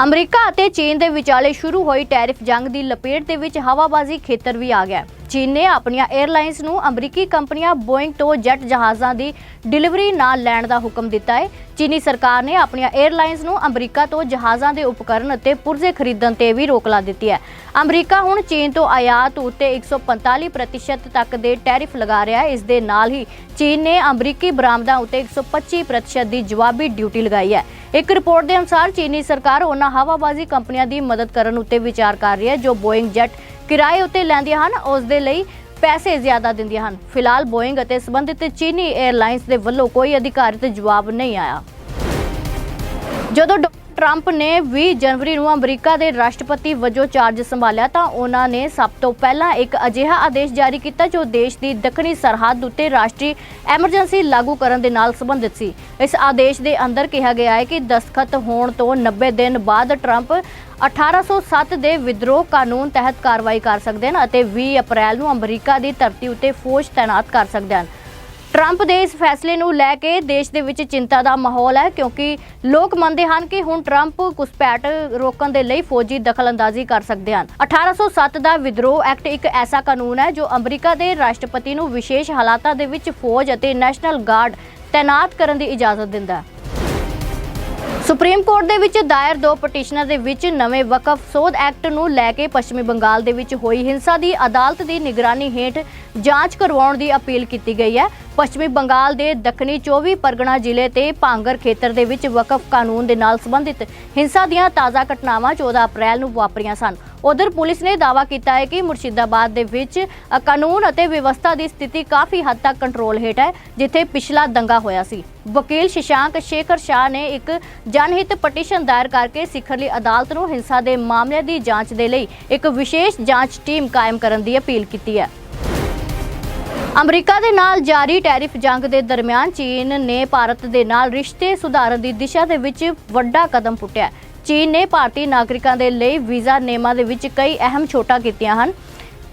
America ਅਤੇ ਚੀਨ ਦੇ ਵਿਚਾਲੇ ਸ਼ੁਰੂ ਹੋਈ ਟੈਰਿਫ ਜੰਗ ਦੀ ਲਪੇਟ ਦੇ ਵਿੱਚ ਹਵਾਬਾਜ਼ੀ ਖੇਤਰ ਵੀ ਆ ਗਿਆ ਚੀਨ ਨੇ ਆਪਣੀਆਂ 에ਅਰਲਾਈਨਸ ਨੂੰ ਅਮਰੀਕੀ ਕੰਪਨੀਆਂ ਬੋਇੰਗ ਤੋਂ ਜੈਟ ਜਹਾਜ਼ਾਂ ਦੀ ਡਿਲੀਵਰੀ ਨਾ ਲੈਣ ਦਾ ਹੁਕਮ ਦਿੱਤਾ ਹੈ। ਚੀਨੀ ਸਰਕਾਰ ਨੇ ਆਪਣੀਆਂ 에ਅਰਲਾਈਨਸ ਨੂੰ ਅਮਰੀਕਾ ਤੋਂ ਜਹਾਜ਼ਾਂ ਦੇ ਉਪਕਰਨ ਅਤੇ ਪੁਰਜ਼ੇ ਖਰੀਦਣ ਤੇ ਵੀ ਰੋਕ ਲਾ ਦਿੱਤੀ ਹੈ। ਅਮਰੀਕਾ ਹੁਣ ਚੀਨ ਤੋਂ ਆਯਾਤ ਉੱਤੇ 145% ਤੱਕ ਦੇ ਟੈਰਿਫ ਲਗਾ ਰਿਹਾ ਹੈ। ਇਸ ਦੇ ਨਾਲ ਹੀ ਚੀਨ ਨੇ ਅਮਰੀਕੀ ਬਰਾਮਦਾਂ ਉੱਤੇ 125% ਦੀ ਜਵਾਬੀ ਡਿਊਟੀ ਲਗਾਈ ਹੈ। ਇੱਕ ਰਿਪੋਰਟ ਦੇ ਅਨੁਸਾਰ ਚੀਨੀ ਸਰਕਾਰ ਉਹਨਾਂ ਹਵਾਬਾਜ਼ੀ ਕੰਪਨੀਆਂ ਦੀ ਮਦਦ ਕਰਨ ਉੱਤੇ ਵਿਚਾਰ ਕਰ ਰਹੀ ਹੈ, ਜੋ ਬੋਇੰਗ ਜੈਟ ਕਿਰਾਏ ਉੱਤੇ ਲੈਂਦੀਆਂ ਹਨ, ਉਸ ਦੇ ਲਈ ਪੈਸੇ ਜ਼ਿਆਦਾ ਦਿੰਦੀਆਂ ਹਨ। ਫਿਲਹਾਲ ਬੋਇੰਗ ਅਤੇ ਸੰਬੰਧਿਤ ਚੀਨੀ 에ਅਰਲਾਈਨਸ ਦੇ ਵੱਲੋਂ ਕੋਈ ਅਧਿਕਾਰਿਤ ਜਵਾਬ ਨਹੀਂ ਆਇਆ। ਜਦੋਂ ਟਰੰਪ ਨੇ 20 ਜਨਵਰੀ ਨੂੰ ਅਮਰੀਕਾ ਦੇ ਰਾਸ਼ਟਰਪਤੀ ਵਜੋਂ ਚਾਰਜ ਸੰਭਾਲਿਆ ਤਾਂ ਉਹਨਾਂ ਨੇ ਸਭ ਤੋਂ ਪਹਿਲਾਂ ਇੱਕ ਅਜਿਹਾ ਆਦੇਸ਼ ਜਾਰੀ ਕੀਤਾ ਜੋ ਦੇਸ਼ ਦੀ ਦੱਖਣੀ ਸਰਹੱਦ ਉੱਤੇ ਰਾਸ਼ਟਰੀ ਐਮਰਜੈਂਸੀ ਲਾਗੂ ਕਰਨ ਦੇ ਨਾਲ ਸੰਬੰਧਿਤ ਸੀ। ਇਸ ਆਦੇਸ਼ ਦੇ ਅੰਦਰ ਕਿਹਾ ਗਿਆ ਹੈ ਕਿ ਦਸਖਤ ਹੋਣ ਤੋਂ 90 ਦਿਨ ਬਾਅਦ ਟਰੰਪ 1807 ਦੇ ਵਿਦਰੋਹ ਕਾਨੂੰਨ ਤਹਿਤ ਕਾਰਵਾਈ ਕਰ ਸਕਦੇ ਹਨ ਅਤੇ 20 ਅਪ੍ਰੈਲ ਨੂੰ ਅਮਰੀਕਾ ਦੀ ਧਰਤੀ ਉੱਤੇ ਫੌਜ ਤਾਇਨਾਤ ਕਰ ਸਕਦੇ ਹਨ। ਟਰੰਪ ਦੇ ਇਸ ਫੈਸਲੇ ਨੂੰ ਲੈ ਕੇ ਦੇਸ਼ ਦੇ ਵਿੱਚ ਚਿੰਤਾ ਦਾ ਮਾਹੌਲ ਹੈ, ਕਿਉਂਕਿ ਲੋਕ ਮੰਨਦੇ ਹਨ ਕਿ ਹੁਣ ਟਰੰਪ ਘੁਸਪੈਠ ਰੋਕਣ ਦੇ ਲਈ ਫੌਜੀ ਦਖਲਅੰਦਾਜ਼ੀ ਕਰ ਸਕਦੇ ਹਨ। 1807 ਦਾ ਵਿਦਰੋਹ ਐਕਟ ਇੱਕ ਐਸਾ ਕਾਨੂੰਨ ਹੈ, ਜੋ ਅਮਰੀਕਾ ਦੇ ਰਾਸ਼ਟਰਪਤੀ ਨੂੰ ਵਿਸ਼ੇਸ਼ ਹਾਲਾਤਾਂ ਦੇ ਵਿੱਚ ਫੌਜ ਅਤੇ ਨੈਸ਼ਨਲ ਗਾਰਡ ਤਾਇਨਾਤ ਕਰਨ ਦੀ ਇਜਾਜ਼ਤ ਦਿੰਦਾ ਹੈ। ਸੁਪਰੀਮ ਕੋਰਟ ਦੇ ਵਿੱਚ ਦਾਇਰ ਦੋ ਪਟੀਸ਼ਨਾਂ ਦੇ ਵਿੱਚ ਨਵੇਂ ਵਕਫ ਸੋਧ ਐਕਟ ਨੂੰ ਲੈ ਕੇ ਪੱਛਮੀ ਬੰਗਾਲ ਦੇ ਵਿੱਚ ਹੋਈ ਹਿੰਸਾ ਦੀ ਅਦਾਲਤ ਦੀ ਨਿਗਰਾਨੀ ਹੇਠ ਜਾਂਚ ਕਰਵਾਉਣ ਦੀ ਅਪੀਲ ਕੀਤੀ ਗਈ ਹੈ। ਪੱਛਮੀ ਬੰਗਾਲ ਦੇ ਦੱਖਣੀ 24 ਪਰਗਣਾ ਜ਼ਿਲ੍ਹੇ ਤੇ ਭਾਂਗਰ ਖੇਤਰ ਦੇ ਵਿੱਚ ਵਕਫ ਕਾਨੂੰਨ ਦੇ ਨਾਲ ਸੰਬੰਧਿਤ ਹਿੰਸਾ ਦੀਆਂ ਤਾਜ਼ਾ ਘਟਨਾਵਾਂ 14 ਅਪ੍ਰੈਲ ਨੂੰ ਵਾਪਰੀਆਂ ਸਨ। ਉਧਰ ਪੁਲਿਸ ਨੇ ਦਾਅਵਾ ਕੀਤਾ ਹੈ ਕਿ ਮੁਰਸ਼ਿਦਾਬਾਦ ਦੇ ਵਿੱਚ ਕਾਨੂੰਨ ਅਤੇ ਵਿਵਸਥਾ ਦੀ ਸਥਿਤੀ ਕਾਫੀ ਹੱਦ ਤੱਕ ਕੰਟਰੋਲ ਹੇਠ ਹੈ, ਜਿੱਥੇ ਪਿਛਲਾ ਦੰਗਾ ਹੋਇਆ ਸੀ। ਵਕੀਲ ਸ਼ਸ਼ਾਂਕ ਸ਼ੇਖਰ ਸ਼ਾਹ ਨੇ ਇੱਕ ਜਨਹਿਤ ਪਟੀਸ਼ਨ ਦਾਇਰ ਕਰਕੇ ਸਿਖਰਲੀ ਅਦਾਲਤ ਨੂੰ ਹਿੰਸਾ ਦੇ ਮਾਮਲੇ ਦੀ ਜਾਂਚ ਦੇ ਲਈ ਇੱਕ ਵਿਸ਼ੇਸ਼ ਜਾਂਚ ਟੀਮ ਕਾਇਮ ਕਰਨ ਦੀ ਅਪੀਲ ਕੀਤੀ ਹੈ। ਅਮਰੀਕਾ ਦੇ ਨਾਲ ਜਾਰੀ ਟੈਰਿਫ ਜੰਗ ਦੇ ਦਰਮਿਆਨ ਚੀਨ ਨੇ ਭਾਰਤ ਦੇ ਨਾਲ ਰਿਸ਼ਤੇ ਸੁਧਾਰਨ ਦੀ ਦਿਸ਼ਾ ਦੇ ਵਿੱਚ ਵੱਡਾ ਕਦਮ ਪੁੱਟਿਆ। ਚੀਨ ਨੇ ਭਾਰਤੀ ਨਾਗਰਿਕਾਂ ਦੇ ਲਈ ਵੀਜ਼ਾ ਨਿਯਮਾਂ ਦੇ ਵਿੱਚ ਕਈ ਅਹਿਮ ਛੋਟਾਂ ਕੀਤੀਆਂ ਹਨ।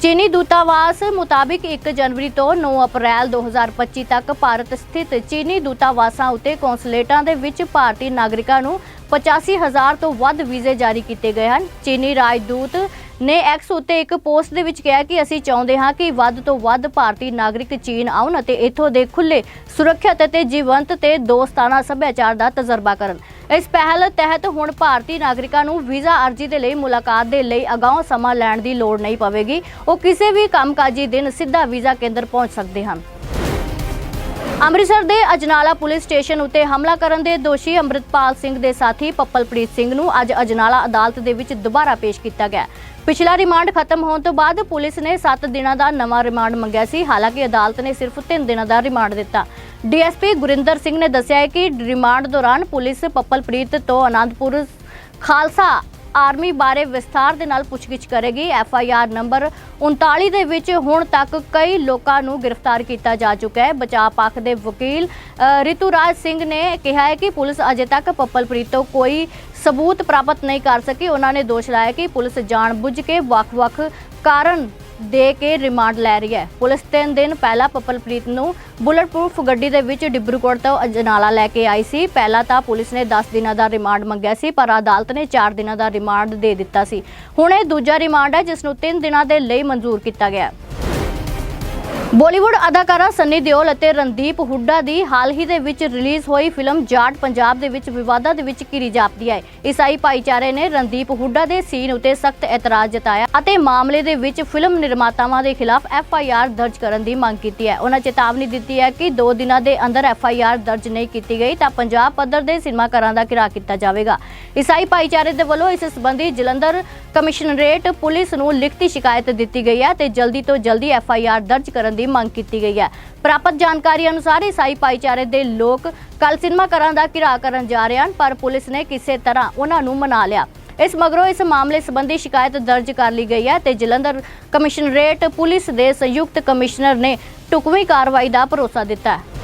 ਚੀਨੀ ਦੂਤਾਵਾਸ ਮੁਤਾਬਿਕ 1 ਜਨਵਰੀ ਤੋਂ 9 ਅਪ੍ਰੈਲ 2025 ਤੱਕ ਭਾਰਤ ਸਥਿਤ ਚੀਨੀ ਦੂਤਾਵਾਸਾਂ ਉੱਤੇ ਕੌਂਸੂਲੇਟਾਂ ਦੇ ਵਿੱਚ ਭਾਰਤੀ ਨਾਗਰਿਕਾਂ ਨੂੰ 85000 ਤੋਂ ਵੱਧ ਵੀਜ਼ੇ ਜਾਰੀ ਕੀਤੇ ਗਏ ਹਨ। ਚੀਨੀ ਰਾਜਦੂਤ ਨੇ ਐਕਸ ਉੱਤੇ ਇੱਕ ਪੋਸਟ ਦੇ ਵਿੱਚ ਕਿਹਾ ਕਿ ਅਸੀਂ ਚਾਹੁੰਦੇ ਹਾਂ ਕਿ ਵੱਧ ਤੋਂ ਵੱਧ ਭਾਰਤੀ ਨਾਗਰਿਕ ਚੀਨ ਆਉਣ ਅਤੇ ਇੱਥੋਂ ਦੇ ਖੁੱਲੇ ਸੁਰੱਖਿਅਤ ਅਤੇ ਜੀਵੰਤ ਤੇ ਦੋਸਤਾਨਾ ਸੱਭਿਆਚਾਰ ਦਾ ਤਜਰਬਾ ਕਰਨ। ਇਸ ਪਹਿਲ ਤਹਿਤ ਹੁਣ ਭਾਰਤੀ ਨਾਗਰਿਕਾਂ ਨੂੰ ਵੀਜ਼ਾ ਅਰਜ਼ੀ ਦੇ ਲਈ ਮੁਲਾਕਾਤ ਦੇ ਲਈ ਅਗਾਊਂ ਸਮਾਂ ਲੈਣ ਦੀ ਲੋੜ ਨਹੀਂ ਪਵੇਗੀ। ਉਹ ਕਿਸੇ ਵੀ ਕੰਮਕਾਜੀ ਦਿਨ ਸਿੱਧਾ ਵੀਜ਼ਾ ਕੇਂਦਰ ਪਹੁੰਚ ਸਕਦੇ ਹਨ। ਅੰਮ੍ਰਿਤਸਰ ਦੇ ਅਜਨਾਲਾ ਪੁਲਿਸ ਸਟੇਸ਼ਨ ਉੱਤੇ ਹਮਲਾ ਕਰਨ ਦੇ ਦੋਸ਼ੀ ਅੰਮ੍ਰਿਤਪਾਲ ਸਿੰਘ ਦੇ ਸਾਥੀ ਪੱਪਲਪ੍ਰੀਤ ਸਿੰਘ ਨੂੰ ਅੱਜ ਅਜਨਾਲਾ ਅਦਾਲਤ ਦੇ ਵਿੱਚ ਦੁਬਾਰਾ ਪੇਸ਼ ਕੀਤਾ ਗਿਆ। ਪਿਛਲਾ ਰਿਮਾਂਡ ਖਤਮ ਹੋਣ ਤੋਂ ਬਾਅਦ ਪੁਲਿਸ ਨੇ 7 ਦਿਨਾਂ ਦਾ ਨਵਾਂ ਰਿਮਾਂਡ ਮੰਗਿਆ ਸੀ। ਹਾਲਾਂਕਿ ਅਦਾਲਤ ਨੇ ਸਿਰਫ 3 ਦਿਨਾਂ ਦਾ ਰਿਮਾਂਡ ਦਿੱਤਾ। ਡੀਐਸਪੀ ਗੁਰਿੰਦਰ ਸਿੰਘ ਨੇ ਦੱਸਿਆ ਹੈ ਕਿ ਰਿਮਾਂਡ ਦੌਰਾਨ ਪੁਲਿਸ ਪੱਪਲਪ੍ਰੀਤ ਤੋਂ ਆਨੰਦਪੁਰ ਖਾਲਸਾ ਆਰਮੀ ਬਾਰੇ ਵਿਸਥਾਰ ਦੇ ਨਾਲ ਪੁੱਛਗਿੱਛ ਕਰੇਗੀ। ਐਫ ਆਈ ਆਰ ਨੰਬਰ 39 ਦੇ ਵਿੱਚ ਹੁਣ ਤੱਕ ਕਈ ਲੋਕਾਂ ਨੂੰ ਗ੍ਰਿਫਤਾਰ ਕੀਤਾ ਜਾ ਚੁੱਕਾ ਹੈ। ਬਚਾਅ ਪੱਖ ਦੇ ਵਕੀਲ ਅ, ਰਿਤੂਰਾਜ ਸਿੰਘ ਨੇ ਕਿਹਾ ਹੈ ਕਿ ਪੁਲਿਸ ਅਜੇ ਤੱਕ ਪੱਪਲਪ੍ਰੀਤ ਤੋਂ ਕੋਈ ਸਬੂਤ ਪ੍ਰਾਪਤ ਨਹੀਂ ਕਰ ਸਕੀ। ਉਹਨਾਂ ਨੇ ਦੋਸ਼ ਲਾਇਆ ਕਿ ਪੁਲਿਸ ਜਾਣਬੁੱਝ ਕੇ ਵੱਖ-ਵੱਖ ਕਾਰਨ ਦੇ ਕੇ ਰਿਮਾਂਡ ਲੈ ਰਹੀ ਹੈ। ਪੁਲਿਸ ਤਿੰਨ ਦਿਨ ਪਹਿਲਾਂ ਪਪਲਪ੍ਰੀਤ ਨੂੰ ਬੁਲਟ ਪ੍ਰੂਫ ਗੱਡੀ ਦੇ ਵਿੱਚ ਡਿਬਰੂਗੜ੍ਹ ਤੋਂ ਅਜਨਾਲਾ ਲੈ ਕੇ ਆਈ ਸੀ। ਪਹਿਲਾਂ ਤਾਂ ਪੁਲਿਸ ਨੇ 10 ਦਿਨਾਂ ਦਾ ਰਿਮਾਂਡ ਮੰਗਿਆ ਸੀ, ਪਰ ਅਦਾਲਤ ਨੇ 4 ਦਿਨਾਂ ਦਾ ਰਿਮਾਂਡ ਦੇ ਦਿੱਤਾ ਸੀ। ਹੁਣ ਇਹ ਦੂਜਾ ਰਿਮਾਂਡ ਹੈ, ਜਿਸ ਨੂੰ 3 ਦਿਨਾਂ ਦੇ ਲਈ ਮਨਜ਼ੂਰ ਕੀਤਾ ਗਿਆ ਹੈ। ਬਾਲੀਵੁੱਡ ਅਦਾਕਾਰਾ ਸੰਨੀ ਦਿਓਲ ਅਤੇ ਰਣਦੀਪ ਹੁੱਡਾ ਦੀ ਹਾਲ ਹੀ ਦੇ ਵਿੱਚ ਰਿਲੀਜ਼ ਹੋਈ ਫਿਲਮ ਜਾਟ ਪੰਜਾਬ ਦੇ ਵਿੱਚ ਵਿਵਾਦਾਂ ਦੇ ਵਿੱਚ ਘਿਰੀ ਜਾਪਦੀ ਹੈ। ਈਸਾਈ ਭਾਈਚਾਰੇ ਨੇ ਰਣਦੀਪ ਹੁੱਡਾ ਦੇ ਸੀਨ ਉਤੇ ਸਖਤ ਇਤਰਾਜ਼ ਜਤਾਇਆ ਅਤੇ ਮਾਮਲੇ ਦੇ ਵਿੱਚ ਫਿਲਮ ਨਿਰਮਾਤਾਵਾਂ ਦੇ ਖਿਲਾਫ ਐਫ ਆਈ ਆਰ ਦਰਜ ਕਰਨ ਦੀ ਮੰਗ ਕੀਤੀ ਹੈ। ਉਹਨਾਂ ਚੇਤਾਵਨੀ ਦਿੱਤੀ ਹੈ ਕਿ 2 ਦਿਨਾਂ ਦੇ ਅੰਦਰ ਐਫ ਆਈ ਆਰ ਦਰਜ ਨਹੀਂ ਕੀਤੀ ਗਈ ਤਾਂ ਪੰਜਾਬ ਪੱਧਰ ਦੇ ਸਿਨੇਮਾ ਘਰਾਂ ਦਾ ਘਿਰਾ ਕੀਤਾ ਜਾਵੇਗਾ। ਈਸਾਈ ਭਾਈਚਾਰੇ ਦੇ ਵੱਲੋਂ ਇਸ ਸੰਬੰਧੀ ਜਲੰਧਰ ਕਮਿਸ਼ਨਰੇਟ ਪੁਲਿਸ ਨੂੰ ਲਿਖਤੀ ਸ਼ਿਕਾਇਤ ਦਿੱਤੀ ਗਈ ਹੈ ਤੇ ਜਲਦੀ ਤੋਂ ਜਲਦੀ ਐਫ ਆਈ ਆਰ ਦਰਜ ਕਰਨ ਦੀ ਮੰਗ ਕੀਤੀ ਗਈ ਹੈ। ਪ੍ਰਾਪਤ ਜਾਣਕਾਰੀ ਅਨੁਸਾਰ ਈਸਾਈ ਭਾਈਚਾਰੇ ਦੇ ਲੋਕ ਕੱਲ ਸਿਨੇਮਾ ਘਰਾਂ ਦਾ ਘਿਰਾ ਕਰਨ ਜਾ ਰਹੇ ਹਨ, ਪਰ ਪੁਲਿਸ ਨੇ ਕਿਸੇ ਤਰ੍ਹਾਂ ਉਹਨਾਂ ਨੂੰ ਮਨਾ ਲਿਆ। ਇਸ ਮਗਰੋਂ ਇਸ ਮਾਮਲੇ ਸੰਬੰਧੀ ਸ਼ਿਕਾਇਤ ਦਰਜ ਕਰ ਲਈ ਗਈ ਹੈ ਤੇ ਜਲੰਧਰ ਕਮਿਸ਼ਨਰੇਟ ਪੁਲਿਸ ਦੇ ਸੰਯੁਕਤ ਕਮਿਸ਼ਨਰ ਨੇ ਟੁਕਵੀਂ ਕਾਰਵਾਈ ਦਾ ਭਰੋਸਾ ਦਿੱਤਾ ਹੈ।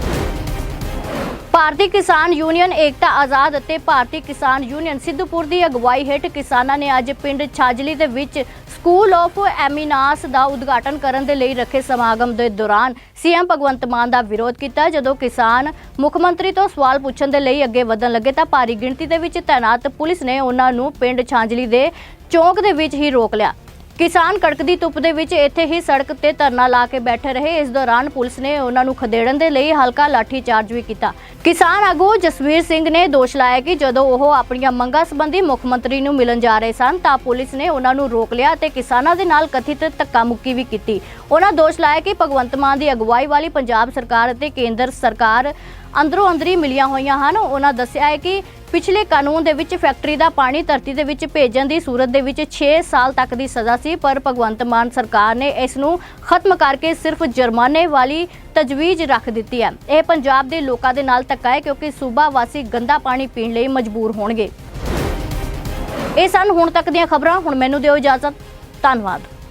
ਭਾਰਤੀ ਕਿਸਾਨ ਯੂਨੀਅਨ ਏਕਤਾ ਆਜ਼ਾਦ ਅਤੇ ਭਾਰਤੀ ਕਿਸਾਨ ਯੂਨੀਅਨ ਸਿੱਧੂਪੁਰ ਦੀ ਅਗਵਾਈ ਹੇਠ ਕਿਸਾਨਾਂ ਨੇ ਅੱਜ ਪਿੰਡ ਛਾਜਲੀ ਦੇ ਵਿੱਚ ਸਕੂਲ ਆਫ ਐਮੀਨਾਸ ਦਾ ਉਦਘਾਟਨ ਕਰਨ ਦੇ ਲਈ ਰੱਖੇ ਸਮਾਗਮ ਦੇ ਦੌਰਾਨ ਸੀਐਮ ਭਗਵੰਤ ਮਾਨ ਦਾ ਵਿਰੋਧ ਕੀਤਾ। ਜਦੋਂ ਕਿਸਾਨ ਮੁੱਖ ਮੰਤਰੀ ਤੋਂ ਸਵਾਲ ਪੁੱਛਣ ਦੇ ਲਈ ਅੱਗੇ ਵਧਣ ਲੱਗੇ ਤਾਂ ਭਾਰੀ ਗਿਣਤੀ ਦੇ ਵਿੱਚ ਤਾਇਨਾਤ ਪੁਲਿਸ ਨੇ ਉਹਨਾਂ ਨੂੰ ਪਿੰਡ ਛਾਜਲੀ ਦੇ ਚੌਂਕ ਦੇ ਵਿੱਚ ਹੀ ਰੋਕ ਲਿਆ। ਕਿਸਾਨ ਕੜਕਦੀ ਧੁੱਪ ਦੇ ਵਿੱਚ ਇੱਥੇ ਹੀ ਸੜਕ ਤੇ ਧਰਨਾ ਲਾ ਕੇ ਬੈਠੇ ਰਹੇ। ਇਸ ਦੌਰਾਨ ਪੁਲਿਸ ਨੇ ਉਹਨਾਂ ਨੂੰ ਖਦੇੜਨ ਦੇ ਲਈ ਹਲਕਾ ਲਾਠੀ ਚਾਰਜ ਵੀ ਕੀਤਾ। ਕਿਸਾਨ ਆਗੂ ਜਸਵੀਰ ਸਿੰਘ ਨੇ ਦੋਸ਼ ਲਾਇਆ ਕਿ ਜਦੋਂ ਉਹ ਆਪਣੀਆਂ ਮੰਗਾਂ ਸੰਬੰਧੀ ਮੁੱਖ ਮੰਤਰੀ ਨੂੰ ਮਿਲਣ ਜਾ ਰਹੇ ਸਨ, ਤਾਂ ਪੁਲਿਸ ਨੇ ਉਹਨਾਂ ਨੂੰ ਰੋਕ ਲਿਆ ਤੇ ਕਿਸਾਨਾਂ ਦੇ ਨਾਲ ਕਥਿਤ ਧੱਕਾ ਮੁੱਕੀ ਵੀ ਕੀਤੀ। ਉਹਨਾਂ ਦੋਸ਼ ਲਾਇਆ ਕਿ ਭਗਵੰਤ ਮਾਨ ਦੀ ਅਗਵਾਈ ਵਾਲੀ ਪੰਜਾਬ ਸਰਕਾਰ ਅਤੇ ਕੇਂਦਰ ਸਰਕਾਰ ਅੰਦਰੋਂ ਅੰਦਰੀ ਮਿਲੀਆਂ ਹੋਈਆਂ ਹਨ। ਉਹਨਾਂ ਦੱਸਿਆ ਹੈ ਕਿ ਪਿਛਲੇ ਕਾਨੂੰਨ ਦੇ ਵਿੱਚ ਫੈਕਟਰੀ ਦਾ ਪਾਣੀ ਧਰਤੀ ਦੇ ਵਿੱਚ ਭੇਜਣ ਦੀ ਸੂਰਤ ਦੇ ਵਿੱਚ 6 ਸਾਲ ਤੱਕ ਦੀ ਸਜ਼ਾ ਸੀ, ਪਰ ਭਗਵੰਤ ਮਾਨ ਸਰਕਾਰ ਨੇ ਇਸ ਨੂੰ ਖਤਮ ਕਰਕੇ ਸਿਰਫ ਜੁਰਮਾਨੇ ਵਾਲੀ ਤਜਵੀਜ਼ ਰੱਖ ਦਿੱਤੀ ਹੈ। ਇਹ ਪੰਜਾਬ ਦੇ ਲੋਕਾਂ ਦੇ ਨਾਲ ਧੱਕਾ ਹੈ ਕਿਉਂਕਿ ਸੂਬਾ ਵਾਸੀ ਗੰਦਾ ਪਾਣੀ ਪੀਣ ਲਈ ਮਜਬੂਰ ਹੋਣਗੇ। ਇਹ ਸਨ ਹੁਣ ਤੱਕ ਦੀਆਂ ਖਬਰਾਂ। ਹੁਣ ਮੈਨੂੰ ਦਿਓ ਇਜਾਜ਼ਤ। ਧੰਨਵਾਦ।